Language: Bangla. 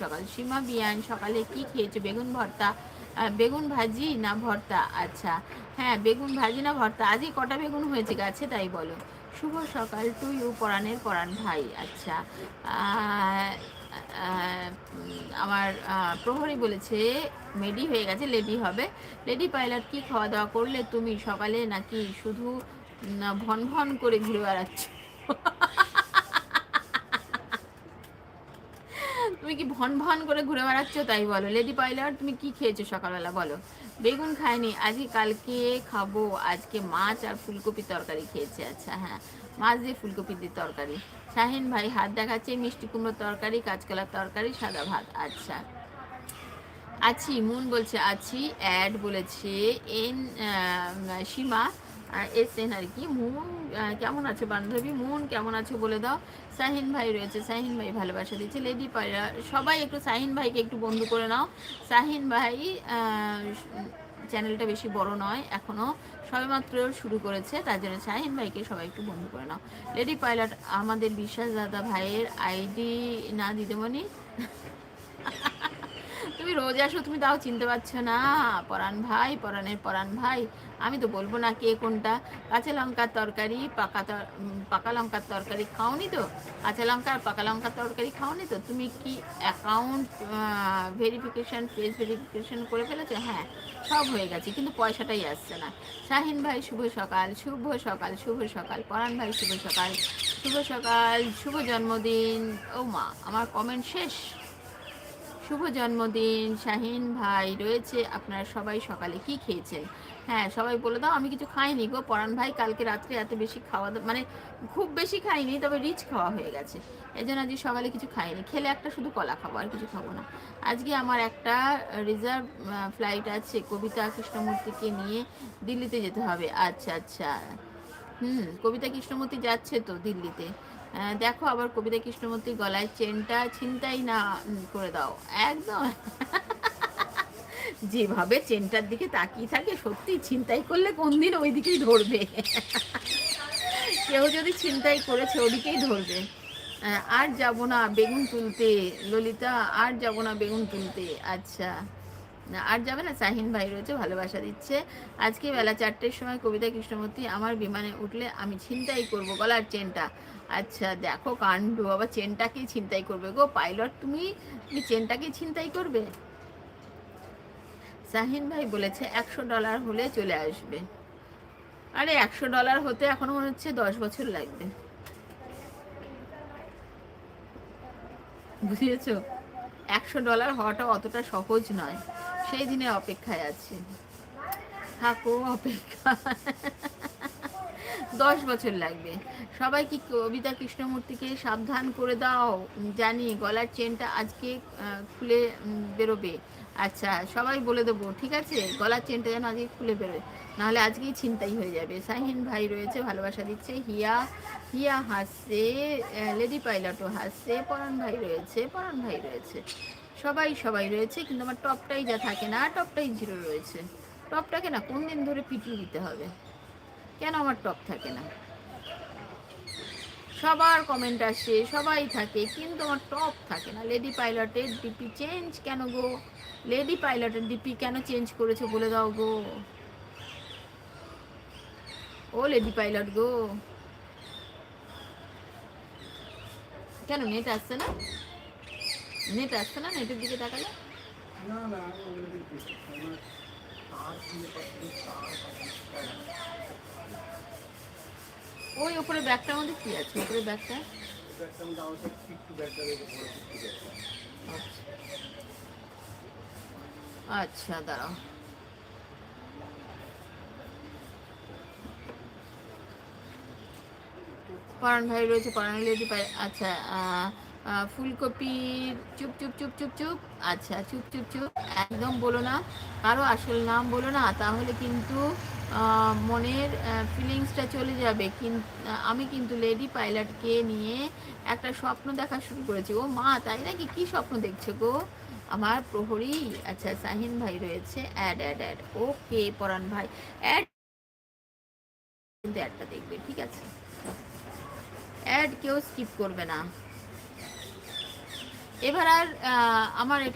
সকাল সীমা বিয়ান, সকালে কি খেয়েছো? বেগুন ভর্তা। বেগুন ভাজি না ভর্তা? আচ্ছা। হ্যাঁ বেগুন ভাজি না ভর্তা। আজই কটা বেগুন হয়েছে গাছে? তাই বলো। শুভ সকাল টু ইউ পরাণের পরাণ ভাই। আচ্ছা। আমার প্রহরী বলেছে মেডি হয়ে গেছে, লেডি হবে। লেডি পাইলট কি খাওয়া দাওয়া করলে তুমি সকালে নাকি শুধু ভন ভন করে ঘুরে বেড়াচ্ছ? তুমি কি ভন ভন করে ঘুরে বেড়াচ্ছ? তাই বলো। লেডি পাইলট তুমি কি খেয়েছো সকালবেলা? বলো। বেগুন খাইনি। আজকে কালকে খাব। আজকে মাছ আর ফুলকপি তরকারি খেয়েছে। আচ্ছা হ্যাঁ। মাছ দিয়ে ফুলকপি দিয়ে তরকারি। শাহিন ভাই, হাত দেখাচ্ছে মিষ্টি কুমড়ো তরকারি, কাঁচকলার তরকারি, সাদা ভাত। আচ্ছা। আছি, মুন বলছে আছি। অ্যাড বলেছে, এন সীমা এস এন আর কি মুন কেমন আছে বান্ধবী? মুন কেমন আছে বলে দাও। সাহিন ভাই রয়েছে সাহিন ভাই ভালোবাসা দিচ্ছে। লেডি পায়রা, সবাই একটু সাহিন ভাইকে একটু বন্ধু করে নাও। সাহিন ভাই চ্যানেলটা বেশি বড় নয়, এখনও সবেমাত্র শুরু করেছে, তার জন্য শাহিন ভাইকে সবাই একটু বন্ধু করে নাও। লেডি পাইলট আমাদের বিশ্বাস দাদা ভাইয়ের আইডি না, দিদিমণি? তুমি রোজ আসো, তুমি তাও চিনতে পারছ না। পরাণ ভাই, পরাণের পরাণ ভাই আমি তো বলব না কে কোনটা। কাঁচা লঙ্কার তরকারি, পাকা পাকা লঙ্কার তরকারি খাওনি তো? কাঁচা লঙ্কা আর পাকা লঙ্কার তরকারি খাওনি তো? তুমি কি অ্যাকাউন্ট ভেরিফিকেশান ফেস ভেরিফিকেশান করে ফেলেছো? হ্যাঁ সব হয়ে গেছে, কিন্তু পয়সাটাই আসছে না। শাহিন ভাই, শুভ সকাল শুভ সকাল শুভ সকাল। পরাণ ভাই, শুভ সকাল শুভ সকাল, শুভ জন্মদিন। ও মা, আমার কমেন্ট শেষ। শুভ জন্মদিন, শাহিন ভাই রয়েছে। আপনারা সবাই সকালে কি খেয়েছেন? হ্যাঁ সবাই বলে দাও, আমি কিছু খাইনি গো। পরাণ ভাই কালকে রাত্রে এত বেশি খাওয়া দাওয়া মানে খুব বেশি খাইনি, তবে রিচ খাওয়া হয়ে গেছে। এই জন্য আজকে সকালে কিছু খাইনি। খেলে একটা শুধু কলা খাব, আর কিছু খাব না। আজকে আমার একটা রিজার্ভ ফ্লাইট আছে, কবিতা কৃষ্ণমূর্তিকে নিয়ে দিল্লিতে যেতে হবে। আচ্ছা আচ্ছা। হুম, কবিতা কৃষ্ণমূর্তি যাচ্ছে তো দিল্লিতে। দেখো আবার কবিতা কৃষ্ণমূর্তি গলায় চেনটা ছিনতাই না করে দাও। একদম। যেভাবে চেনটার দিকে তাকিয়ে থাকে, সত্যি ছিনতাই করলে কোন দিন ওই দিকেই ধরবে? কেউ যদি ছিনতাই করেছে, ওদিকেই ধরবে। আর যাব না বেগুন তুলতে, ললিতা, আর যাব না বেগুন তুলতে। আচ্ছা। আর যাবে না, শাহিন ভাই রয়েছে, ভালোবাসা দিচ্ছে। আজকে বেলা চারটের সময় কবিতা কৃষ্ণমূর্তি আমার বিমানে উঠলে আমি ছিনতাই করব গলার চেনটা। আচ্ছা দেখো কাণ্ড আবার চেনটাকেই ছিনতাই করবে গো? পাইলট, তুমি তুমি চেনটাকেই ছিনতাই করবে? শাহিন ভাই বলেছে একশো ডলার হলে চলে আসবে। আরে, একশো ডলার হতে এখনও মনে হচ্ছে দশ বছর লাগবে। বুঝিয়েছো? একশো ডলার হওয়াটা অতটা সহজ নয়। সেই দিনে অপেক্ষায় আছে। থাকো, অপেক্ষা। দশ বছর লাগবে। সবাই কি কবিতা কৃষ্ণমূর্তিকে সাবধান করে দাও জানি গলার চেনটা আজকে খুলে বেরোবে। আচ্ছা সবাই বলে দেবো, ঠিক আছে? গলার চেনটা যেন আজকে খুলে বেরোয়। নাহলে আজকেই ছিনতাই হয়ে যাবে। শাহিন ভাই রয়েছে, ভালোবাসা দিচ্ছে। হিয়া হিয়া হাসছে লেডি পাইলটও হাসছে। পরাণ ভাই রয়েছে, পরাণ ভাই রয়েছে। সবাই সবাই রয়েছে, কিন্তু আমার টপটাই যা থাকে না, টপটাই জিরো রয়েছে। টপটাকে না কোন দিন ধরে পিটিয়ে দিতে হবে। কেন আমার টপ থাকে না? সবার কমেন্ট আসে, সবাই থাকে, কিন্তু আমার টপ থাকে না। লেডি পাইলটের ডিপি চেঞ্জ কেন গো? লেডি পাইলটের ডিপি কেন চেঞ্জ করেছ বলে দাও গো? ও লেডি পাইলট গো। কেন নেট আসছে না? নেট আসছে না? নেটের দিকে তাকালে? না না ওগুলো দেখতেছি আমার তার দিয়ে পাচ্ছি তার পাচ্ছি ওই উপরে ব্যাগটার মধ্যে কি আছে? উপরে ব্যাগটা? আচ্ছা দাঁড়াও। পরাণ ভাই রয়েছে পরাণ লেডি আচ্ছা ফুলকপির চুপ চুপ চুপ চুপ চুপ। আচ্ছা চুপ চুপ চুপ। একদম বলো না, কারও আসল নাম বলো না, তাহলে কিন্তু মনের ফিলিংসটা চলে যাবে। আমি কিন্তু লেডি পাইলটকে নিয়ে একটা স্বপ্ন দেখা শুরু করেছি। ও মা, তাই নাকি? কি স্বপ্ন দেখছে গো? আমার প্রহরী আচ্ছা সাহিন ভাই রয়েছে। Add add add okay Paran ভাই। অ্যাড কিন্তু অ্যাডটা দেখবে, ঠিক আছে? অ্যাড কেউ স্কিপ করবে না। এবার আর আমার এটা